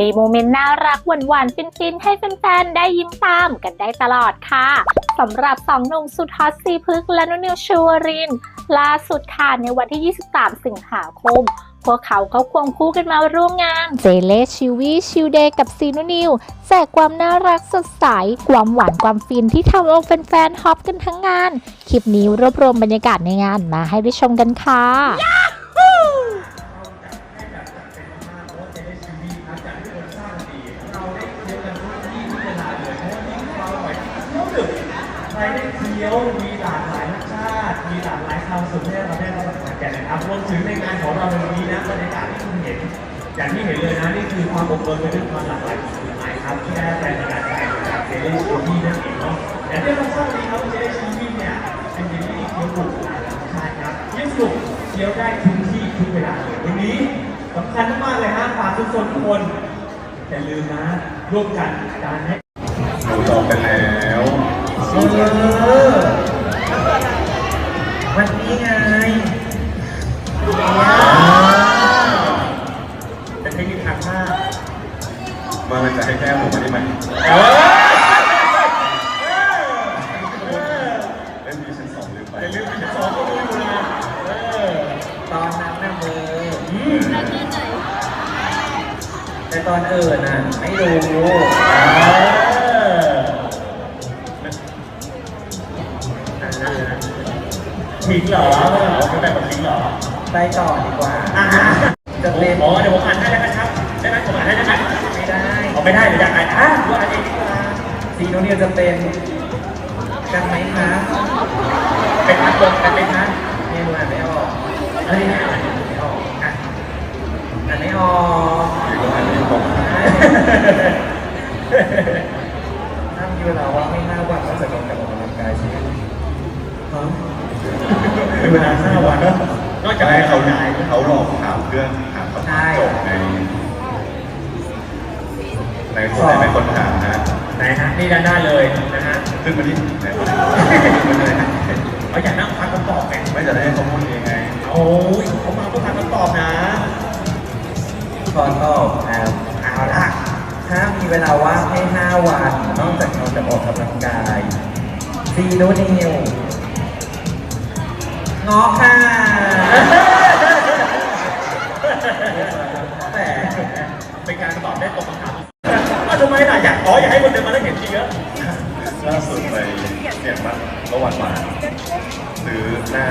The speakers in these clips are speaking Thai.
มีโมเมนต์น่ารักหวานๆฟินๆให้แฟนๆได้ยิ้มตามกันได้ตลอดค่ะสำหรับสองหนุ่มสุดฮอตซีพึกและนุ่นิวชูวริน ล่าสุดค่ะในวันที่ 23 สิงหาคม พวกเขาก็ควงคู่กันมาร่วมงาน เจเลชิวีชิวเดย์กับซีนุนิวแจกความน่ารักสดใส ความหวานความฟินที่ทำเอาแฟนๆฮอปกันทั้งงาน คลิปนี้รวบรวมบรรยากาศในงานมาให้ได้ชมกันค่ะใรได้เที่ยวมีหลากหลายรสชาติ มีหลากหลายความสุขให้เราได้รับประทานกันนะครับรวมถึงในงานของเราในวันนี้นะบรรยากาศที่คุณเห็นอย่างที่เห็นเลยนะนี่คือความอบอุ่นไปด้วยความหลากหลายของผลไม้ครับที่ได้แรงบันดาลใจจากเจลลี่ชิวี่นั่นเองเนาะอย่างที่เราทราบดีครับเจลลี่ชิวี่เนี่ยเป็นเจลลี่เคี้ยวกรุบใช่ครับเคี้ยวกรุบเคี้ยวได้ทุกที่ทุกเวลาเลยวันนี้สำคัญมากเลยฮะฝากทุกคนทุกคนอย่าลืมนะร่วมกันการให้หนูจองไปแล้ว ทิ้งเหรอเป็นแบบทิ้งเหรอไปต่อดีกว่าอ่าจะเป็นอ๋อเดี๋ยวผมอ่านให้แล้วนะครับได้ไหมผมอ่านให้ได้ไหมไม่ได้เอาไม่ได้เดี๋ยวอยากอ่านอะดูอ่านเองดีกว่าซีโนเนียจะเป็นกันไหมคะเป็นอันตรงกันไหมคะเมนูอ่านไม่ออกเฮ้ยอ่านไม่ออกอะอ่านไม่ออกอยู่ตรงนั้นอยู่ตรงนั้นถ้ามีเวลาว่างไม่ห้าวันก็จะลงกับออกกำลังกายใช่ไหมฮะ เป็นเวลาห้าวันเนอะนอกจากให้เขาย้ายเขาหลอกถามเพื่อนถามคำถามจบในในคนไหนเป็นคนถามนะไหนฮะนี่ด้านหน้าเลยนะฮะขึ้นมาที่ไหนขึ้นมาเลยนะเขาอยากนั่งฟังคำตอบไงไม่จะได้ให้เขาพูดเองไงโอ้ยเขามาเพื่อฟังคำตอบนะขอนตอบครับเอาละถ้ามีเวลาว่างให้ห้าวัน นอกจากเราจะออกกำลังกายซีโนเนีย งอค่ะแต่เป็นการตอบได้ตรงคำถามอ้าทำไมล่ะอยากอ๋ออยากให้คนเดินมาแล้เห็นจริงเยอะล่าสุดไปเนี่ยมันเมื่อวันวานซื้อหน้า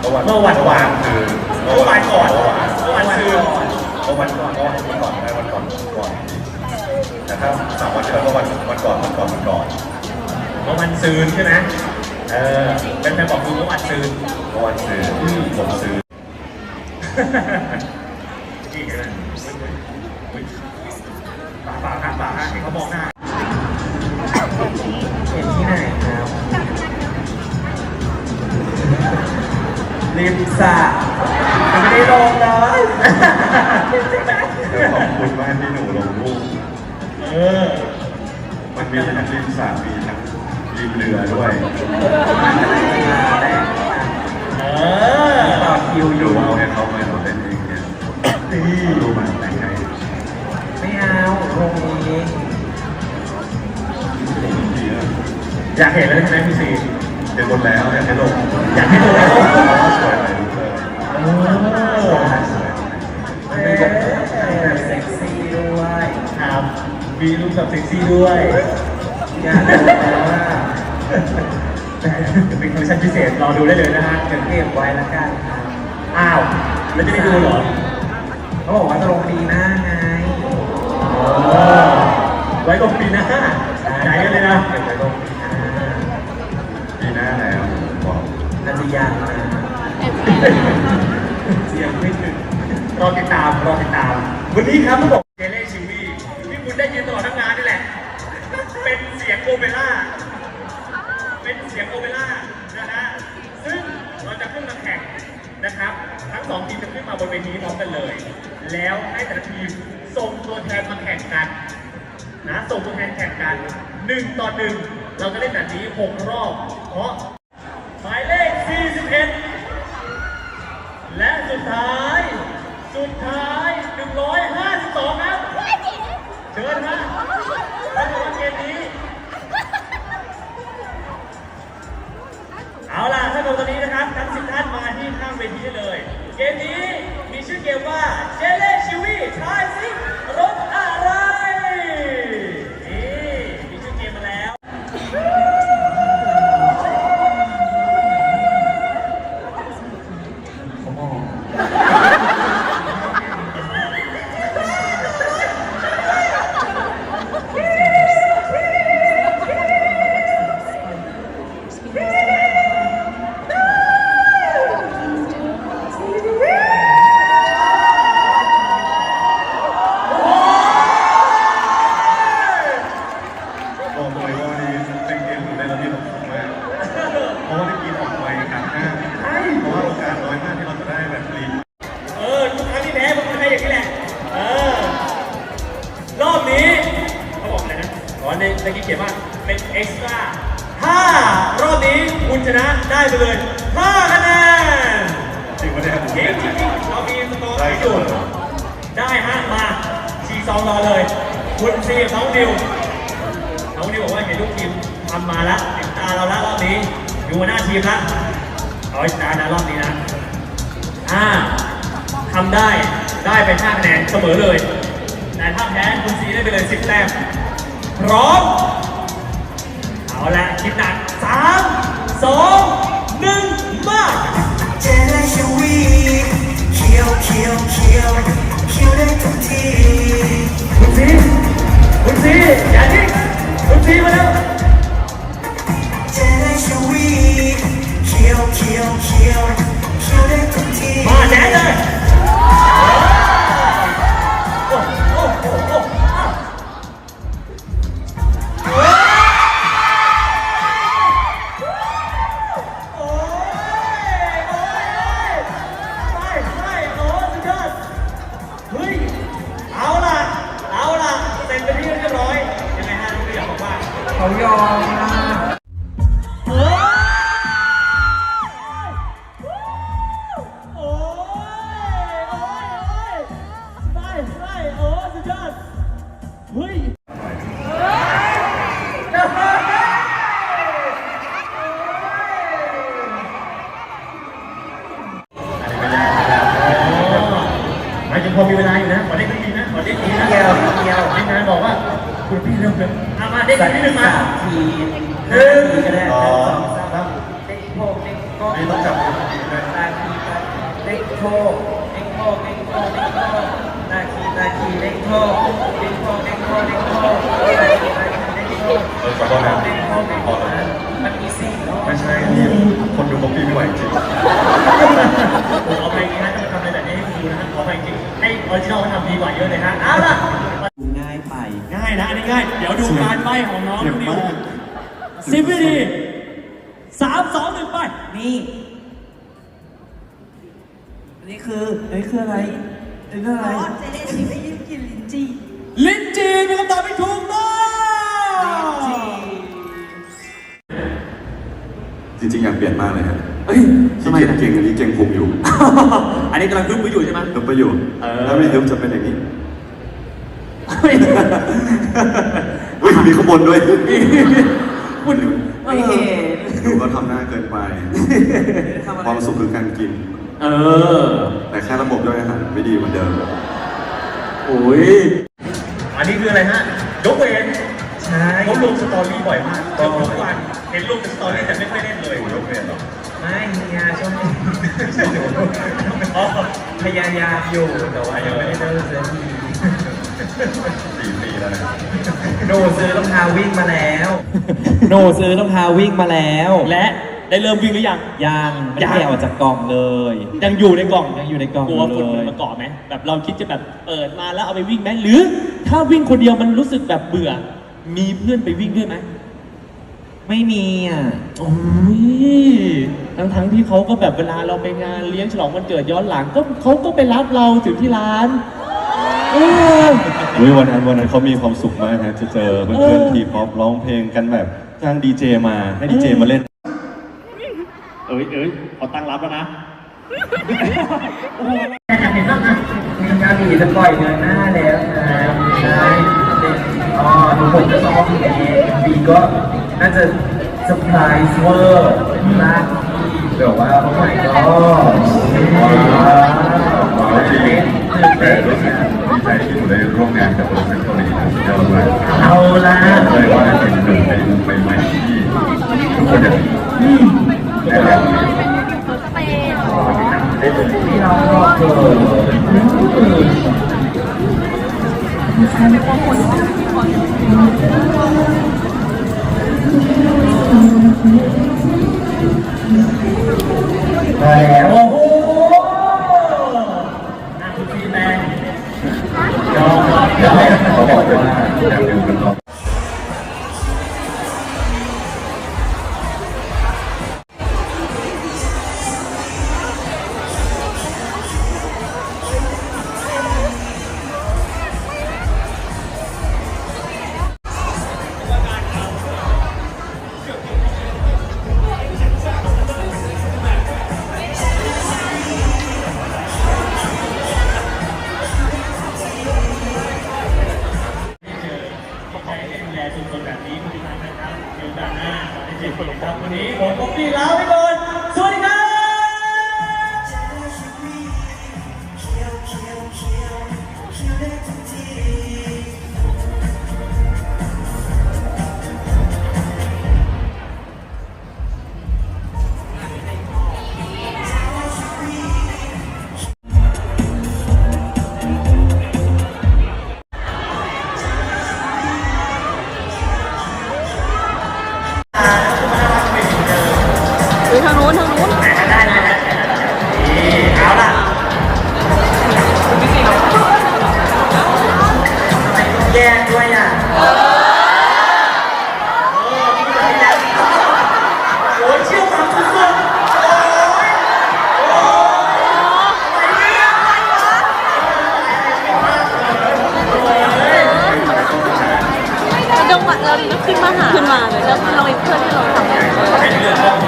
เมื่อวันเมื่อวันวานคือเมื่อวานก่อนเมื่อวานเมื่อวานซื้อเมื่อวันก่อนเมื่อวันก่อนได้วันก่อนก่อนแต่ถ้าสามวันที่แล้วก็วันวันก่อนวันก่อนวันก่อนเมื่อวันซื้อใช่ไหม เออเป็นแฟนบอกคือเมื่อวันซื้อเมื่อวันซื้อผมซื้อนี่ไงป่าป่าป่าป่าให้เขามองหน้าเห็นที่ไหนครับริมสระยังไม่ได้ลงเลยเดี๋ยวขอบคุณมากที่หนูลงรูปเออมันมีทั้งริมสระมีทั้ง ริมเรือด้วยเออต่อคิวอดูยู่ เอาให้เขามาเราเป็นเองเนี่ยนี่ดูมาแต่งไงไม่เอาลงเองดีนะอยากเห็นแล้วใช่ไหมพี่ซีเห็นหมดแล้วอยากให้ลงอยากให้ดูแล้วสวยหลายรูเลยโอ้สวยเอ๊ะแบบเซ็กซี่ด้วย ครับ มีรูปแบบเซ็กซี่ด้วย อยากดู เป็นคอลเลคชั่นพิเศษรอดูได้เลยนะฮะเดี๋ยวเก็บไว้ละกันครับอ้าวแล้วจะได้ดูเหรอเขาบอกว่าจะลงปีหน้าไงไว้ลงปีหน้าใจกันเลยนะเก็บไว้ลงปีหน้าปีหน้าแล้วบอกอาจจะยังนะเสียงไม่ถึงรอติดตามรอติดตาม วันนี้ครับต้องบอก นะครับ ทั้งสองทีมจะขึ้นมาบนเวทีพร้อมกันเลย แล้วให้แต่ละทีมส่งตัวแทนมาแข่งกันนะส่งตัวแทนแข่งกันหนึ่งต่อหนึ่งเราก็เล่นแบบนี้หกรอบ เพราะหมายเลข 41 และสุดท้าย สุดท้าย 152 ครับเชิญฮะถ้าดูเกมนี้ เอาล่ะ ถ้าดูตอนนี้นะครับทั้ง เนี่ยเรามีสกอร์ได้ให้สุดูดได้ฮะมาชีซองรอเลย คุณซีกับน้องดิวน้องดิวบอกว่าเห็นลูกทีมทำมาแล้วถึงตาเราแล้วรอบนี้ดูหัวหน้าทีมละเอาให้ชนะนะรอบนี้นะอ่าทำได้ได้ไป5คะแนนเสมอเลย แต่ถ้าแพ้คุณซีได้ไปเลย10แต้มพร้อม เอาละคิดหนัก3 2 1 มาเจ หมายถึงพอมีเวลาอยู่นะขอเด็กนิดนะขอเด็กนิดนะเกี่ยวเกี่ยวทีมงานบอกว่า คุณพี่เริ่มเลยเอามาเด็กสักนิดนึงมาสามทีห้าทีก็ได้อ๋อสองสามเด็กโพกเด็กโพกนี่ต้องจับมือด้วยตาคีตาเด็กโพกเด็กโพกเด็กโพกเด็กโพกตาคีตาคีเด็กโพกเด็กโพกเด็กโพกเด็กโพกตาคีตาคีเด็กโพกเออขอโทษนะเด็กโพกเด็กพโพอกแล้วมันมีสี่เนาะไม่ใช่นี่คนดูบ็อกกี้ไม่ไหวจริงผมเอาเพลงนี้นะจะมาทำอะไรแบบนี้ให้คุณดูนะฮะขอไปจริงให้ออริจินอลเขาทำดีกว่าเยอะเลยฮะเอาล่ะง่ายไปง่ายนะอันนี้ง่าย เดี๋ยวดูการใบ้ของน้องนิวสิบวิธีสามสองหนึ่งไป นี่อันนี้คืออันนี้คืออะไรอันนี้คืออะไรเจเนชีวีกินลินจีลิ้นจีเป็นคำตอบที่ถูกต้องจริงๆอยากเปลี่ยนมากเลยครับเฮ้ยทำไมเก่งเก่งอันนี้เก่งผมอยู่อันนี้กำลังฮึบไว้อยู่ใช่ไหมฮึบไปอยู่เออ ถ้าไม่ฮึบจะเป็นอย่างนี้ อุ้ยมีข้างบนด้วยคุณไม่เห็นดูก็ทำหน้าเกินไป ทำอะไรความสุขคือการกิน เออ แต่แค่ระบบย่อยอาหารไม่ดีเหมือนเดิม โอ้ย อันนี้คืออะไรฮะ ยกเว้นใช่เขาลงสตอรี่บ่อยมากเกือบทุกวัน เห็นลงแต่สตอรี่แต่ไม่ค่อยเล่นเลย ยกเว้นเหรอ ไม่เฮียช่วงนี้อ๋อพยายามอยู่แต่ว่ายังไม่ได้เริ่มสักที สี่ปีแล้วนะครับโนซื้อรองเท้าวิ่งมาแล้วโนซื้อรองเท้าวิ่งมาแล้ว และได้เริ่มวิ่งหรือยังยังไม่ยังได้ออกจากกล่องเลย ยังอยู่ในกล่องยังอยู่ในกล่องกลัวเลฝุ่นมันยมาเกาะไหมแบบเราคิดจะแบบเปิดมาแล้วเอาไปวิ่งไหมหรือ ถ้าวิ่งคนเดียวมันรู้สึกแบบเบื่อ มีเพื่อนไปวิ่งด้วยไหมไม่มีอะโอ้ยทั้งทั้งๆที่เขาก็แบบเวลาเราไปงานเลี้ยงฉลองวันเกิดย้อนหลังก็เขาก็ไปรับเราถึงที่ร้านเอออุ๊ยวันนั้นวันนั้นเขามีความสุขมากนะจะเจอเพื่เออนอๆทีป๊อปร้องเพลงกันแบบจ้างดีเจมาให้ดีเจมาเล่น เอ้ยเอ้ยขอตั้งรับแล้วนะ มีงานผีจะปล่อยเดือนหน้าแล้วนะครับใช่อ๋อทุกคนก็ต้องมีเองบีก็น่าจะเซอร์ไพรส์เวอร์มากที่แบบว่าโอ้ my god ว้าว ว้าวจริงแต่รู้สึกดีใจที่หนูได้ร่วมงานกับโปรเจกต์เกาหลีนะสุดยอดมากเอาละเลยว่าเป็นหนึ่งในมุมใหม่ๆที่ทุกคนอยากได้แบบนี้ที่เรารอเกิด บอกว่าอยากดื่มกันต่อ เราได้เจอกันครับวันนี้ผมป๊อปปี้ลาไปก่อน แย เราดีขึ้นมาหาขึ้นมาเลยแล้วเราเป็นเพื่อนที่เราทำได้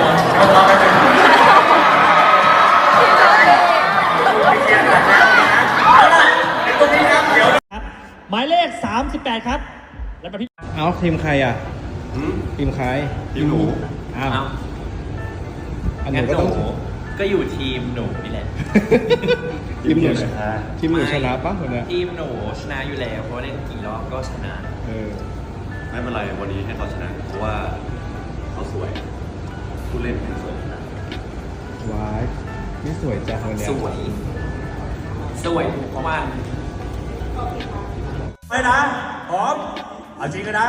หมายเลข 38 ครับ แล้วมาที่เอาทีมใครอะทีมใครทีมหนูอ้าวอ้าวอันหนูงั้นก็หต้องนูก็อยู่ทีมหนูนี่แหละ ทีมหนูทีมหนูชนะทีมหนูชนะปะวันเนี้ยทีมหนูชนะอยู่แล้วเพราะว่าเล่นกี่รอบก็ชนะ เออ ไม่เป็นไรวันนี้ให้เขาชนะเพราะว่าเขาสวยผู้เล่นเป็นสวยนะวายนี่สวยจังวันเนี้ย สวย สวยถูกเพราะว่า ไปนะพร้อม เอาจริงกันนะ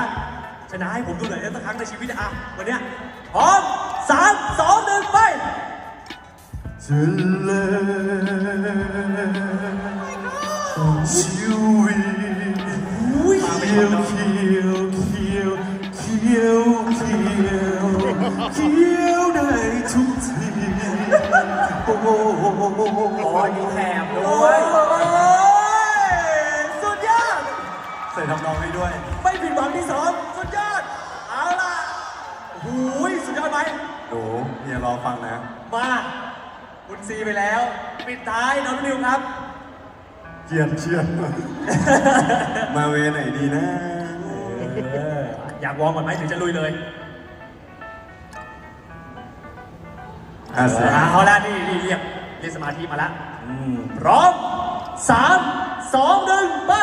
ชนะให้ผมดูหน่อยสักครั้งในชีวิตอะวันเนี้ยพร้อมสามสองหนึ่งไป จะเลิชีวิตเขียวเขียวเขียว เขียวได้ทุกที โอ้โหโอ้ยมีแถมด้วยสุดยอด ใส่ทำนองให้ด้วย ไม่ผิดหวังที่สองสุดยอด เอาล่ะโอ้ยสุดยอดไหมหนูอย่ารอฟังนะ มาคุณซีไปแล้ว ปิดท้ายน้องนิวครับเกียดเชียดมาเวไหนดีนะ อยากวอร์มก่อนไหมหรือจะลุยเลย อาเซียเอาละนี่นี่เรียกเรียกสมาธิมาละอืมพร้อมสามสองหนึ่งไป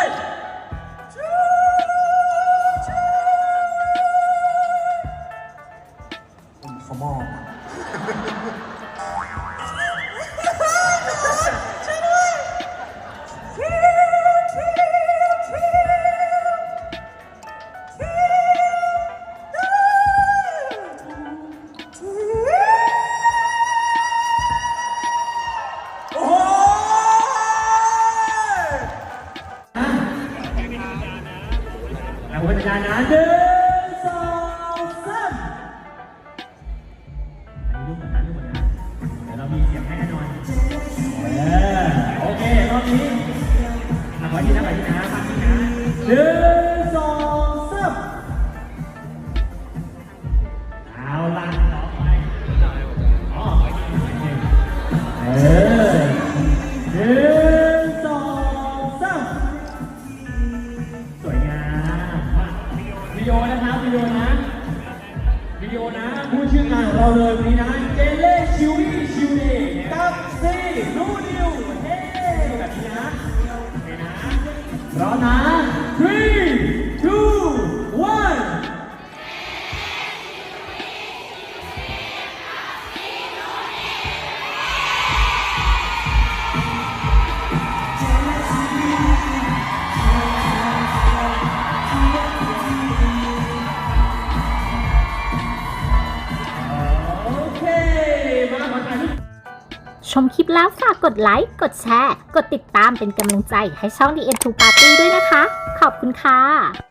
ดไลค์ กดแชร์ กดติดตามเป็นกำลังใจให้ช่อง The End to Party ด้วยนะคะ ขอบคุณค่ะ